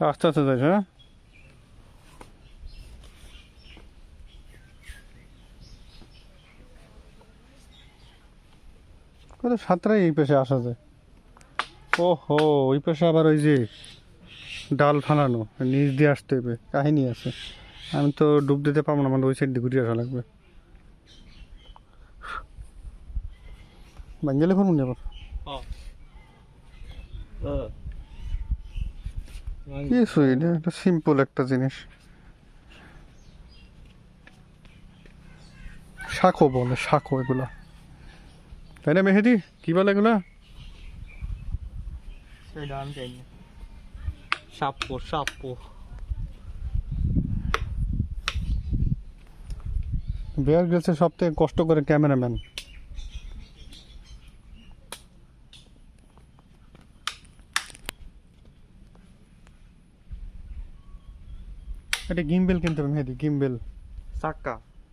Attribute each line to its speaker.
Speaker 1: আস্তে আস্তে যাইছে হ্যাঁ কত সাঁতরাই এই পেশে আসা যায় ও হো ওই পেশে আবার ওই যে ডাল ফালানো নিচ দিয়ে আসতে হবে কাহিনী আছে আমি তো ডুব দিতে পারব না মানে ওই সাইড দিয়ে ঘুরে আসা লাগবে বাঙ্গেলে ফোন আবার কি সুইট একটা সিম্পল একটা জিনিস। শাখো বলে শাখো এগুলা। তাই না মেহেদি? কি বলে এগুলা?
Speaker 2: সাপ্পো সাপ্পো।
Speaker 1: বেয়ার গ্রিলসের সব থেকে কষ্ট করে ক্যামেরাম্যান। এটা গিম্বেল কিনতে হবে মেহেদি গিম্বেল
Speaker 2: চাক্কা